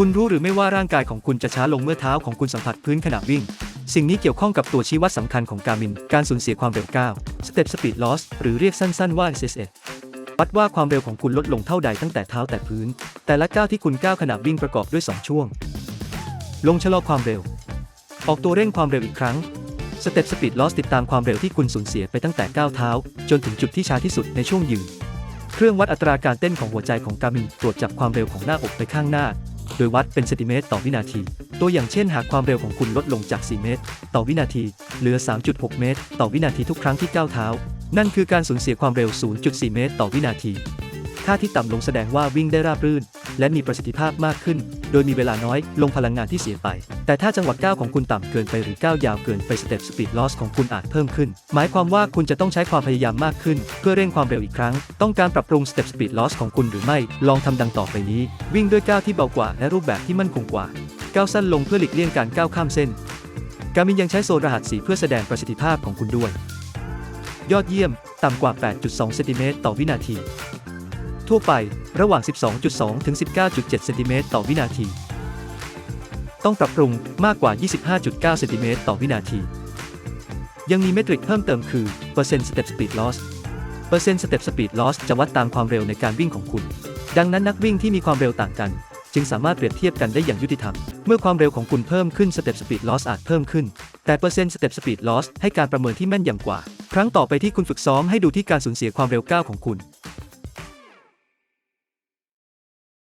คุณรู้หรือไม่ว่าร่างกายของคุณจะช้าลงเมื่อเท้าของคุณสัมผัสพื้นขณะวิ่ง สิ่งนี้เกี่ยวข้องกับตัวชี้วัดสำคัญของการมิน การสูญเสียความเร็วก้าว Step Speed Loss หรือเรียกสั้นๆว่า SSS วัดว่าความเร็วของคุณลดลงเท่าใดตั้งแต่เท้าแตะพื้น แต่ละก้าวที่คุณก้าวขณะวิ่งประกอบด้วย 2 ช่วง ลงชะลอความเร็ว ออกตัวเร่งความเร็วอีกครั้ง Step Speed Loss ติดตามความเร็วที่คุณสูญเสียไปตั้งแต่ก้าวเท้า จนถึงจุดที่ช้าที่สุดในช่วงยืน เครื่องวัดอัตราการเต้นของหัวใจของการมินตรวจจับความเร็วของหน้าอกไปข้างหน้า โดยวัดเป็นเซนติเมตรต่อวินาที ตัวอย่างเช่นหากความเร็วของคุณลดลงจาก 4 เมตร ต่อวินาที เหลือ 3.6 เมตร ต่อวินาทีทุกครั้งที่ก้าวเท้า นั่นคือการสูญเสียความเร็ว 0.4 เมตร ต่อวินาที ค่าที่ต่ำลงแสดงว่าวิ่งได้ราบรื่น และมีประสิทธิภาพมากขึ้น โดยมีเวลาน้อยลงพลังงานที่เสียไป แต่ถ้าจังหวะก้าวของคุณต่ำเกินไปหรือก้าวยาวเกินไปสเต็ปสปีดลอสของคุณอาจเพิ่มขึ้น หมายความว่าคุณจะต้องใช้ความพยายามมากขึ้น เพื่อเร่งความเร็วอีกครั้ง ต้องการปรับปรุงสเต็ปสปีดลอสของคุณหรือไม่ ลองทำดังต่อไปนี้ วิ่งด้วยก้าวที่เบากว่า และรูปแบบที่มั่นคงกว่า ก้าวสั้นลงเพื่อหลีกเลี่ยงการก้าวข้ามเส้น การมินยังใช้โซนรหัสสีเพื่อแสดงประสิทธิภาพของคุณด้วย ยอดเยี่ยม ต่ำกว่า 8.2 เซนติเมตรต่อวินาที ทั่วไประหว่าง 12.2 ถึง 19.7 เซนติเมตรต่อวินาที ต้องปรับปรุงมากกว่า 25.9 เซนติเมตรต่อวินาที ยังมีเมตริกเพิ่มเติมคือ เปอร์เซ็นต์ step speed loss เปอร์เซ็นต์ step speed loss จะวัดตามความเร็วในการวิ่งของคุณ ดังนั้นนักวิ่งที่มีความเร็วต่างกัน จึงสามารถเปรียบเทียบกันได้อย่างยุติธรรม เมื่อความเร็วของคุณเพิ่มขึ้น step speed loss อาจเพิ่มขึ้น แต่เปอร์เซ็นต์ step speed loss ให้การประเมินที่แม่นยำกว่า ครั้งต่อไปที่คุณฝึกซ้อมให้ดูที่การสูญเสียความเร็วก้าวของคุณ